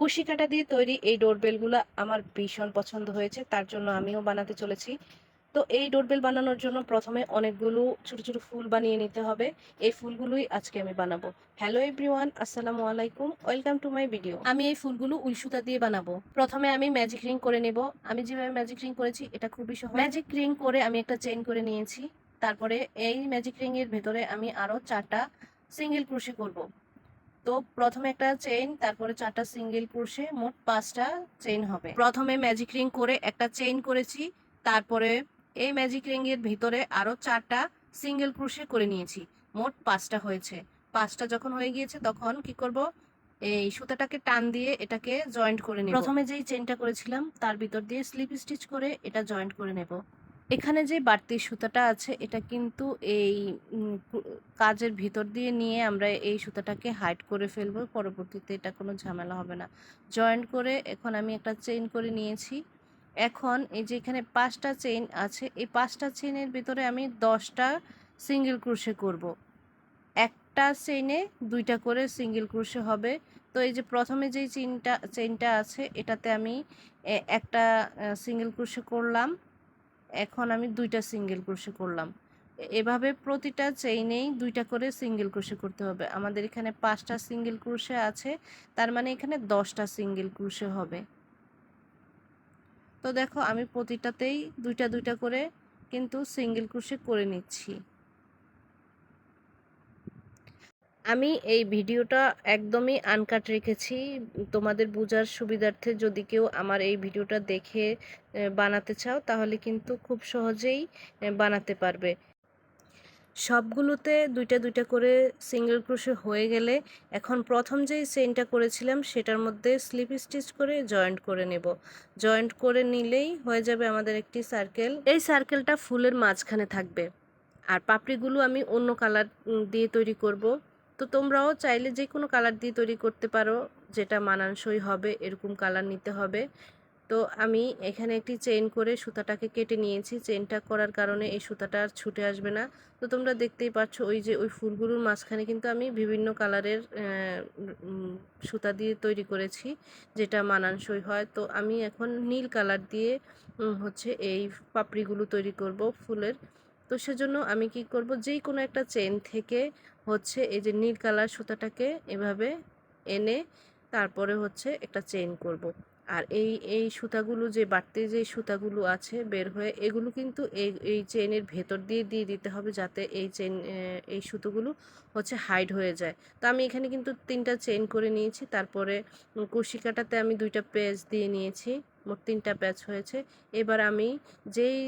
কুশি কাটা দিয়ে তৈরি এই ডোরবেলগুলো আমার ভীষণ পছন্দ হয়েছে, তার জন্য আমিও বানাতে চলেছি। তো এই ডোরবেল বানানোর জন্য প্রথমে অনেকগুলো ছোট ছোট ফুল বানিয়ে নিতে হবে, এই ফুলগুলোই আজকে আমি বানাবো। হ্যালো এভরিওয়ান, আসসালামু আলাইকুম, ওয়েলকাম টু মাই ভিডিও। আমি এই ফুলগুলো উল সুতা দিয়ে বানাবো। প্রথমে আমি ম্যাজিক রিং করে নেব। আমি যেভাবে ম্যাজিক রিং করেছি, এটা খুবই সহজ। ম্যাজিক রিং করে আমি একটা চেইন করে নিয়েছি। তারপরে এই ম্যাজিক রিং এর ভেতরে আমি আরও চারটা সিঙ্গেল ক্রোশে করব। তো প্রথমে একটা চেইন তারপরে চারটা সিঙ্গেল ক্রোশে মোট পাঁচটা চেইন হবে। প্রথমে ম্যাজিক রিং করে একটা চেইন করেছি, তারপরে এই ম্যাজিক রিং এর ভিতরে আরও চারটা সিঙ্গেল ক্রোশে করে নিয়েছি, মোট পাঁচটা হয়েছে। পাঁচটা যখন হয়ে গিয়েছে তখন কি করব? এই সুতাটাকে টান দিয়ে এটাকে জয়েন্ট করে নিব। প্রথমে যেই চেইনটা করেছিলাম, তার ভিতর দিয়ে স্লিপ স্টিচ করে এটা জয়েন্ট করে নেব। এখানে যে বাড়তি সুতাটা আছে, এটা কিন্তু এই কাজের ভিতর দিয়ে নিয়ে আমরা এই সুতাটাকে হাইড করে ফেলব। পরবর্তীতে এটা কোনো ঝামেলা হবে না। জয়েন্ট করে এখন আমি একটা চেইন করে নিয়েছি। এখন এই যে এখানে পাঁচটা চেইন আছে, এই পাঁচটা চেইনের ভিতরে আমি দশটা সিঙ্গেল ক্রোশে করব। একটা চেইনে দুইটা করে সিঙ্গেল ক্রোশে হবে। তো এই যে প্রথমে যেই চেইনটা চেইনটা আছে, এটাতে আমি একটা সিঙ্গেল ক্রোশে করলাম। এখন আমি দুইটা সিঙ্গেল ক্রোশে করলাম। এভাবে প্রতিটা চেইনেই দুইটা করে সিঙ্গেল ক্রোশে করতে হবে। আমাদের এখানে পাঁচটা সিঙ্গেল ক্রোশে আছে, তার মানে এখানে দশটা সিঙ্গেল ক্রোশে হবে। তো দেখো, আমি প্রতিটাতেই দুইটা দুইটা করে কিন্তু সিঙ্গেল ক্রোশে করে নিচ্ছি। আমি এই ভিডিওটা একদমই আনকাট রেখেছি। তোমাদের বোঝার সুবিধার্থে যদি কেউ আমার এই ভিডিওটা দেখে বানাতে চাও, তাহলে কিন্তু খুব সহজেই বানাতে পারবে। সবগুলোতে দুইটা দুইটা করে সিঙ্গেল ক্রোশে হয়ে গেলে এখন প্রথম যেই চেইনটা করেছিলাম, সেটার মধ্যে স্লিপ স্টিচ করে জয়েন্ট করে নেব। জয়েন্ট করে নিলেই হয়ে যাবে আমাদের একটি সার্কেল এই সার্কেলটা ফুলের মাঝখানে থাকবে। আর পাপড়িগুলো আমি অন্য কালার দিয়ে তৈরি করব। তো তোমরাও চাইলে যে কোনো কালার দিয়ে তৈরি করতে পারো, যেটা মানানসই হবে, এরকম কালার নিতে হবে। তো আমি এখানে একটি চেইন করে সুতাটাকে কেটে নিয়েছি। চেইনটা করার কারণে এই সুতাটা আর ছুটে আসবে না। তো তোমরা দেখতেই পাচ্ছ ওই যে ওই ফুলগুলোর মাঝখানে কিন্তু আমি বিভিন্ন কালারের সুতা দিয়ে তৈরি করেছি, যেটা মানানসই হয়। তো আমি এখন নীল কালার দিয়ে হচ্ছে এই পাপড়িগুলো তৈরি করব ফুলের। তো সেজন্য আমি কি করব? যেই কোনো একটা চেন থেকে হচ্ছে এই যে নীল কালার সুতাটাকে এভাবে এনে তারপরে হচ্ছে একটা চেন করব। আর এই এই সুতাগুলো যে বাড়তি যে সুতাগুলো আছে বের হয়ে এগুলো কিন্তু এই এই চেনের ভেতর দিয়ে দিয়ে দিতে হবে যাতে এই চেন এই সুতোগুলো হচ্ছে হাইড হয়ে যায়। তো আমি এখানে কিন্তু তিনটা চেন করে নিয়েছি। তারপরে উম, কুশি কাটাতে আমি দুইটা পেজ দিয়ে নিয়েছি। মোট তিনটা প্যাচ হয়েছে। এবার আমি যেই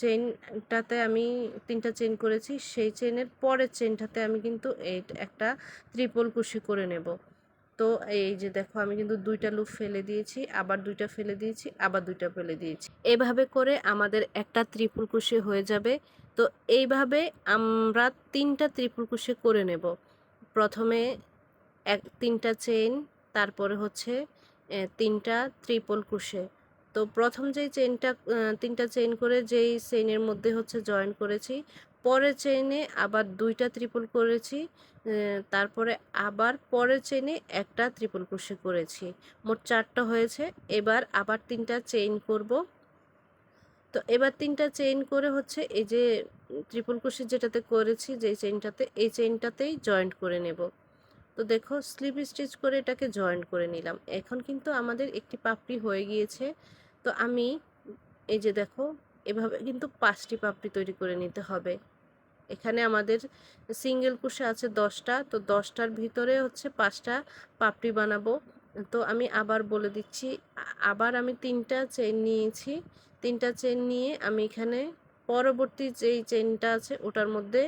চেনটাতে আমি তিনটা চেন করেছি, সেই চেনের পরের চেনটাতে আমি কিন্তু একটা ত্রিপল কুশি করে নেব। তো এই যে দেখো, আমি কিন্তু দুইটা লুপ ফেলে দিয়েছি, আবার দুইটা ফেলে দিয়েছি, আবার দুইটা ফেলে দিয়েছি। এভাবে করে আমাদের একটা ত্রিপুল কুশি হয়ে যাবে। তো এইভাবে আমরা তিনটা ত্রিপুল কুশি করে নেব। প্রথমে এক, তিনটা চেইন, তারপরে হচ্ছে তিনটা ত্রিপল কুশে তো প্রথম যেই চেইনটা তিনটা চেইন করে যেই চেইনের মধ্যে হচ্ছে জয়েন করেছি, পরের চেইনে আবার দুইটা ত্রিপল করেছি তারপরে আবার পরের চেইনে একটা ত্রিপল ক্রোশে করেছি। মোট চারটা হয়েছে, এবার আবার তিনটা চেইন করব। তো এবার তিনটা চেইন করে হচ্ছে এই যে ত্রিপল ক্রোশে যেটাতে করেছি, যেই চেইনটাতে, এই চেইনটাতেই জয়েন্ট করে নেব। তো দেখো স্লিপ স্টিচ করে এটাকে জয়েন্ট করে নিলাম। এখন কিন্তু আমাদের একটি পাপড়ি হয়ে গিয়েছে। তো আমি এই যে দেখো, এভাবে কিন্তু পাঁচটি পাপড়ি তৈরি করে নিতে হবে। এখানে আমাদের সিঙ্গেল কুশে আছে দশটা, তো দশটার ভিতরে হচ্ছে পাঁচটা পাপড়ি বানাবো। তো আমি আবার বলে দিচ্ছি, আবার আমি তিনটা চেন নিয়েছি। তিনটা চেন নিয়ে আমি এখানে পরবর্তী যেই চেনটা আছে, ওটার মধ্যে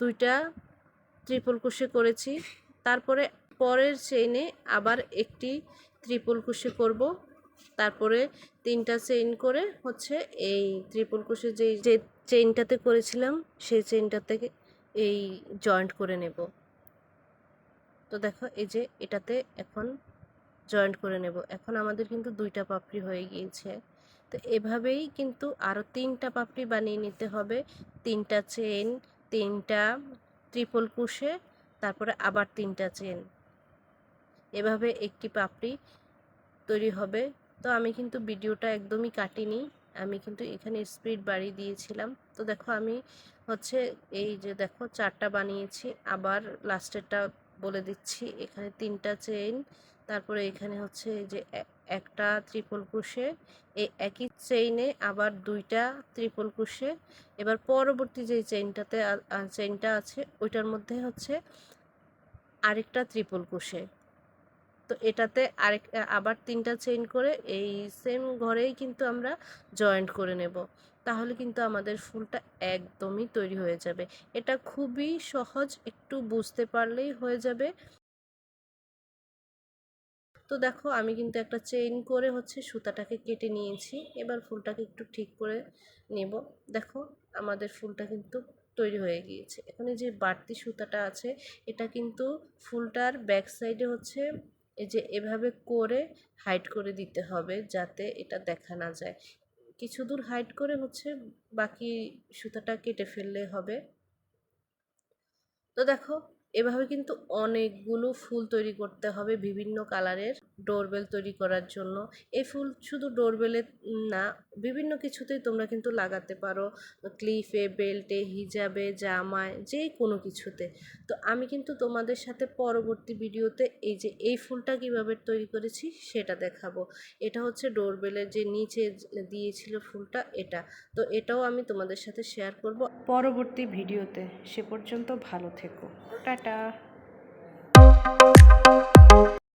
দুইটা ট্রিপল কুশি করেছি। তারপরে পরের চেইনে আবার একটি ত্রিপল কুশি করব। তারপরে তিনটা চেইন করে হচ্ছে এই ত্রিপল কুশি যেই, যে চেইনটাতে করেছিলাম, সেই চেইনটাতে এই জয়েন্ট করে নেব। তো দেখো, এই যে এটাতে এখন জয়েন্ট করে নেব। এখন আমাদের কিন্তু দুইটা পাপড়ি হয়ে গিয়েছে। তো এভাবেই কিন্তু আরও তিনটা পাপড়ি বানিয়ে নিতে হবে। তিনটা চেন তিনটা ত্রিপল কুশে তারপরে আবার তিনটা চেন। এভাবে একটি পাপড়ি তৈরি হবে। তো আমি কিন্তু ভিডিওটা একদমই কাটিনি। আমি কিন্তু এখানে স্পিড বাড়িয়ে দিয়েছিলাম। তো দেখো আমি হচ্ছে এই যে দেখো চারটা বানিয়েছি। আবার লাস্টেরটা বলে দিচ্ছি। এখানে তিনটা চেইন তারপরে এখানে হচ্ছে এই যে একটা ত্রিপল ক্রুশে এই একই চেইনে আবার দুইটা ত্রিপল ক্রুশে এবার পরবর্তী যে চেইনটাতে চেইনটা আছে, ওইটার মধ্যে হচ্ছে আরেকটা ত্রিপল ক্রুশে তো এটাতে আরেক আবার তিনটা চেইন করে এই সেম ঘরেই কিন্তু আমরা জয়েন্ট করে নেব। তাহলে কিন্তু আমাদের ফুলটা একদমই তৈরি হয়ে যাবে। এটা খুবই সহজ, একটু বুঝতে পারলেই হয়ে যাবে। তো দেখো, আমি কিন্তু একটা চেইন করে হচ্ছে সুতাটাকে কেটে নিয়েছি। এবার ফুলটাকে একটু ঠিক করে নেব। দেখো, আমাদের ফুলটা কিন্তু তৈরি হয়ে গিয়েছে। এখানে যে বাড়তি সুতাটা আছে, এটা কিন্তু ফুলটার ব্যাক সাইডে হচ্ছে এই যে এভাবে করে হাইড করে দিতে হবে যাতে এটা দেখা না যায়। কিছু দূর হাইড করে হচ্ছে বাকি সুতাটা কেটে ফেললে হবে। তো দেখো এভাবে কিন্তু অনেকগুলো ফুল তৈরি করতে হবে বিভিন্ন কালারের। ডোরবেল তৈরি করার জন্য। এই ফুল শুধু ডোরবেলে না, বিভিন্ন কিছুতেই তোমরা কিন্তু লাগাতে পারো। ক্লিফে বেল্টে হিজাবে জামায় যে কোনো কিছুতে। তো আমি কিন্তু তোমাদের সাথে পরবর্তী ভিডিওতে এই যে এই ফুলটা কীভাবে তৈরি করেছি সেটা দেখাবো। এটা হচ্ছে ডোরবেলের যে নিচে দিয়েছিল ফুলটা, এটা। তো এটাও আমি তোমাদের সাথে শেয়ার করব। পরবর্তী ভিডিওতে সে পর্যন্ত ভালো থেকো। টাটা।